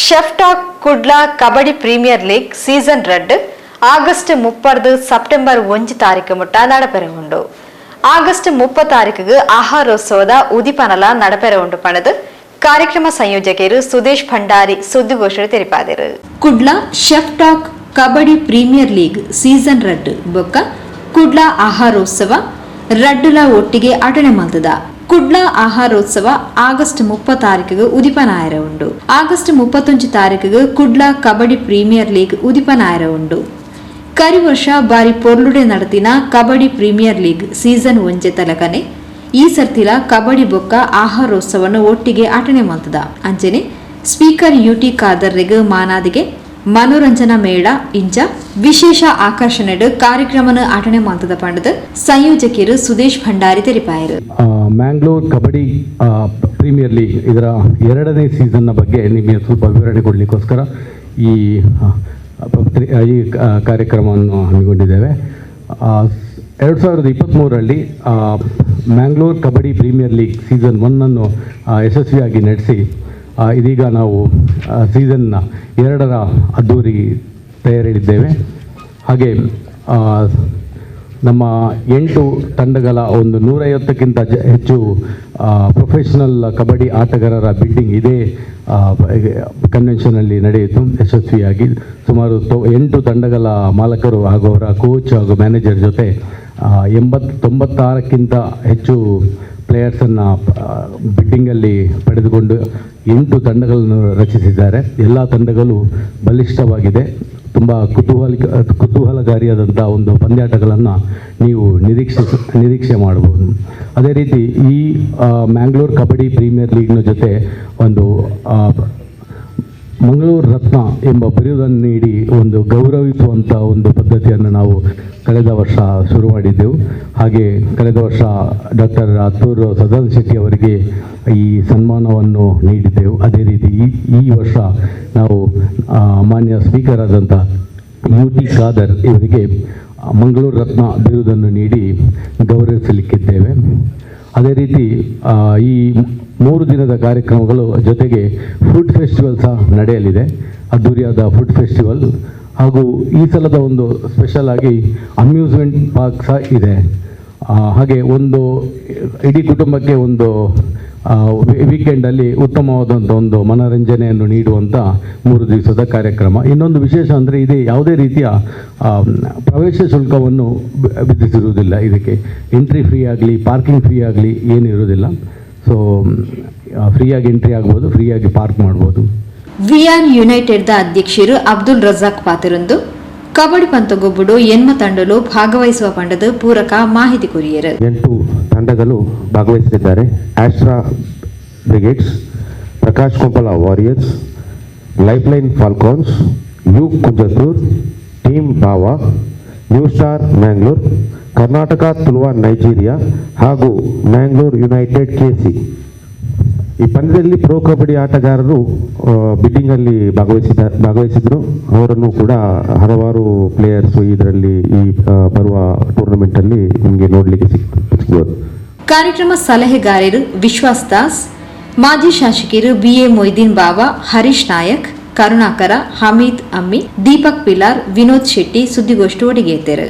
chef talk Kudla kabaddi premier league season ரெண்டு August ಮುಪ್ಪರ್ದು September ಒಂಜಿ ತಾರೀಕು ಮುಟ್ಟ ನಡಪೆರೆ ಉಂಡು ಆಗಸ್ಟ್ ಮುಪ್ಪ ತಾರೀಕಿಗೆ ಆಹಾರೋತ್ಸವದ ಉದಿಪನಲ ನಡಪೆರೆ ಉಂಡು ಪಣದು ಕಾರ್ಯಕ್ರಮ ಸಂಯೋಜಕರು ಸುದೇಶ್ ಭಂಡಾರಿ ಸುದ್ದಿಗೋಷ್ಠಿ ತೆರಿಪಾದಿರು Kudla chef talk kabaddi premier league season ರಡ್ಡು ಬೊಕ್ಕ ಕುಡ್ಲ ಆಹಾರೋತ್ಸವ ರಡ್ಡುಲ ಒಟ್ಟಿಗೆ ಅಟಣೆ ಮಲ್ತದ ಕುಡ್ಲ ಆಹಾರೋತ್ಸವ ಆಗಸ್ಟ್ ಮುಪ್ಪ ತಾರೀಕಿಗೆ ಉದಿಪನಾಯರ ಉಂಡು ಆಗಸ್ಟ್ ಮುಪ್ಪತ್ತೊಂಜು ತಾರೀಕು ಕುಡ್ಲ ಕಬಡ್ಡಿ ಪ್ರೀಮಿಯರ್ ಲೀಗ್ ಉದಿಪನಾಯರ ಉಂಡು ಕರಿ ವರ್ಷ ಬಾರಿ ಪೊರ್ಲುಡೆ ನಡತಿನ ಕಬಡ್ಡಿ ಪ್ರೀಮಿಯರ್ ಲೀಗ್ ಸೀಸನ್ ಒಂಜೆ ತಲಕನೆ ಈ ಸರ್ತಿಲ ಕಬಡ್ಡಿ ಬೊಕ್ಕ ಆಹಾರೋತ್ಸವನ ಒಟ್ಟಿಗೆ ಆಟಣೆ ಮಾಡ್ತದ. ಅಂಚನೆ ಸ್ಪೀಕರ್ ಯುಟಿ ಖಾದರ್ರೆಗ್ ಮಾನಾದಿಗೆ ಮನೋರಂಜನಾ ಮೇಳ ಇಂಚ ವಿಶೇಷ ಆಕರ್ಷಣೆಡ್ ಕಾರ್ಯಕ್ರಮನ ಆಟಣೆ ಮಾತದ ಪಂಡದ ಸಂಯೋಜಕರು ಸುದೇಶ್ ಭಂಡಾರಿ ತೆರಿಪಾಯರು. ಮ್ಯಾಂಗ್ಳೂರ್ ಕಬಡ್ಡಿ ಪ್ರೀಮಿಯರ್ ಲೀಗ್ ಇದರ ಎರಡನೇ ಸೀಸನ್ನ ಬಗ್ಗೆ ನಿಮಗೆ ಸ್ವಲ್ಪ ವಿವರಣೆ ಕೊಡಲಿಕ್ಕೋಸ್ಕರ ಈ ಈ ಕಾರ್ಯಕ್ರಮವನ್ನು ಹಮ್ಮಿಕೊಂಡಿದ್ದೇವೆ. ಎರಡು ಸಾವಿರದ ಇಪ್ಪತ್ತ್ಮೂರರಲ್ಲಿ Mangalore kabaddi premier league season ಒನ್ನನ್ನು ಯಶಸ್ವಿಯಾಗಿ ನಡೆಸಿ ಇದೀಗ ನಾವು ಸೀಸನ್ನ ಎರಡರ ಅದ್ದೂರಿ ತಯಾರಿಡಿದ್ದೇವೆ ಹಾಗೆ ನಮ್ಮ ಎಂಟು ತಂಡಗಳ ಒಂದು ನೂರೈವತ್ತಕ್ಕಿಂತ ಹೆಚ್ಚು ಪ್ರೊಫೆಷನಲ್ ಕಬಡ್ಡಿ ಆಟಗಾರರ ಬಿಲ್ಡಿಂಗ್ ಇದೇ. ಕನ್ವೆನ್ಷನಲ್ಲಿ ನಡೆಯಿತು. ಯಶಸ್ವಿಯಾಗಿ ಸುಮಾರು ತೊ, ಎಂಟು ತಂಡಗಳ ಮಾಲಕರು ಹಾಗೂ ಅವರ ಕೋಚ್ ಹಾಗೂ ಮ್ಯಾನೇಜರ್ ಜೊತೆ ಎಂಬತ್ತು ತೊಂಬತ್ತಾರಕ್ಕಿಂತ ಹೆಚ್ಚು ಪ್ಲೇಯರ್ಸನ್ನು ಬಿಡ್ಡಿಂಗಲ್ಲಿ ಪಡೆದುಕೊಂಡು ಎಂಟು ತಂಡಗಳನ್ನು ರಚಿಸಿದ್ದಾರೆ. ಎಲ್ಲ ತಂಡಗಳು ಬಲಿಷ್ಠವಾಗಿದೆ. ತುಂಬ ಕುತೂಹಲ ಕುತೂಹಲಕಾರಿಯಾದಂಥ ಒಂದು ಪಂದ್ಯಾಟಗಳನ್ನು ನೀವು ನಿರೀಕ್ಷಿಸ, ನಿರೀಕ್ಷೆ ಮಾಡಬಹುದು. ಅದೇ ರೀತಿ ಈ ಮ್ಯಾಂಗ್ಳೂರ್ ಕಬಡ್ಡಿ ಪ್ರೀಮಿಯರ್ ಲೀಗ್ನ ಜೊತೆ ಒಂದು ಮಂಗಳೂರು ರತ್ನ ಎಂಬ ಬಿರುದನ್ನು ನೀಡಿ ಒಂದು ಗೌರವಿಸುವಂಥ ಒಂದು ಪದ್ಧತಿಯನ್ನು ನಾವು ಕಳೆದ ವರ್ಷ ಶುರು ಮಾಡಿದ್ದೆವು. ಹಾಗೆ ಕಳೆದ ವರ್ಷ ಡಾಕ್ಟರ್ ಅತ್ತೂರು ಸದಾನಂದ ಶೆಟ್ಟಿ ಅವರಿಗೆ ಈ ಸನ್ಮಾನವನ್ನು ನೀಡಿದ್ದೆವು. ಅದೇ ರೀತಿ ಈ ಈ ವರ್ಷ ನಾವು ಮಾನ್ಯ ಸ್ಪೀಕರ್ ಆದಂಥ ಯು ಟಿ ಖಾದರ್ ಇವರಿಗೆ ಮಂಗಳೂರು ರತ್ನ ಬಿರುದನ್ನು ನೀಡಿ ಗೌರವಿಸಲಿಕ್ಕಿದ್ದೇವೆ. ಅದೇ ರೀತಿ ಈ ಮೂರು ದಿನದ ಕಾರ್ಯಕ್ರಮಗಳು ಜೊತೆಗೆ ಫುಡ್ ಫೆಸ್ಟಿವಲ್ ಸಹ ನಡೆಯಲಿದೆ. ಅದ್ದೂರಿಯಾದ ಫುಡ್ ಫೆಸ್ಟಿವಲ್ ಹಾಗೂ ಈ ಸಲದ ಒಂದು ಸ್ಪೆಷಲ್ ಆಗಿ ಅಮ್ಯೂಸ್ಮೆಂಟ್ ಪಾರ್ಕ್ ಸಹ ಇದೆ. ಹಾಗೆ ಒಂದು, ಇಡೀ ಕುಟುಂಬಕ್ಕೆ ಒಂದು ವೀಕೆಂಡಲ್ಲಿ ಉತ್ತಮವಾದಂಥ ಒಂದು ಮನೋರಂಜನೆಯನ್ನು ನೀಡುವಂಥ ಮೂರು ದಿವಸದ ಕಾರ್ಯಕ್ರಮ. ಇನ್ನೊಂದು ವಿಶೇಷ ಅಂದರೆ ಇದು ಯಾವುದೇ ರೀತಿಯ ಪ್ರವೇಶ ಶುಲ್ಕವನ್ನು ವಿಧಿಸಿರುವುದಿಲ್ಲ. ಇದಕ್ಕೆ ಎಂಟ್ರಿ ಫ್ರೀ ಆಗಲಿ ಪಾರ್ಕಿಂಗ್ ಫ್ರೀ ಆಗಲಿ ಏನು ಇರೋದಿಲ್ಲ ಸೊ ಫ್ರೀಯಾಗಿ ಎಂಟ್ರಿ ಆಗ್ಬೋದು, ಫ್ರೀಯಾಗಿ ಪಾರ್ಕ್ ಮಾಡ್ಬೋದು. ವಿಆರ್ ಯುನೈಟೆಡ್ ದ ಅಧ್ಯಕ್ಷರು ಅಬ್ದುಲ್ ರಜಾಕ್ ಪಾತಿರೊಂದು. ಕಬಡ್ಡಿ ಪಂತಗೊಬ್ಬುಡು ಎನ್ಮ ತಂಡಲು ಭಾಗವಹಿಸುವ ಪಂಡದ ಪೂರಕ ಮಾಹಿತಿ ಕೊರಿಯರು. ಎಂಟು ತಂಡಗಳು ಭಾಗವಹಿಸಲಿದ್ದಾರೆ. Astra brigades, Prakash Kompala warriors lifeline falcons, U Kunjathur team Bawa new star Mangalore, Karnataka Tuluva Nigeria ಹಾಗೂ ಮ್ಯಾಂಗ್ಳೂರ್ ಯುನೈಟೆಡ್ ಕೆಸಿ ಈ ಪಂದ್ಯದಲ್ಲಿ ಪ್ರೊ ಕಬಡ್ಡಿ ಆಟಗಾರರು ಬಿಡ್ಡಿಂಗ್ ಅಲ್ಲಿ ಭಾಗವಹಿಸಿದ, ಭಾಗವಹಿಸಿದ್ರು. ಅವರನ್ನು ಕೂಡ ಹಲವಾರು ಪ್ಲೇಯರ್ಸ್ ಇದರಲ್ಲಿ ಈ ಬರುವ ಬರುವ ಟೂರ್ನಮೆಂಟಲ್ಲಿ ನಿಮಗೆ ನೋಡಲಿಕ್ಕೆ ಸಿಗ್ ಸಿಗ್ಬೋದು. ಕಾರ್ಯಕ್ರಮ ಸಲಹೆಗಾರರು ವಿಶ್ವಾಸ್ ದಾಸ್, ಮಾಜಿ ಶಾಸಕಿಯರು ಬಿ ಎ ಮೊಯ್ದೀನ್ ಬಾಬಾ ಹರೀಶ್ ನಾಯಕ್, ಕರುಣಾಕರ, ಹಮೀದ್ ಅಮ್ಮಿ, ದೀಪಕ್ ಪಿಲಾರ್, ವಿನೋದ್ ಶೆಟ್ಟಿ ಸುದ್ದಿಗೋಷ್ಠಿ ಒಡಿಗೆದ್ದರು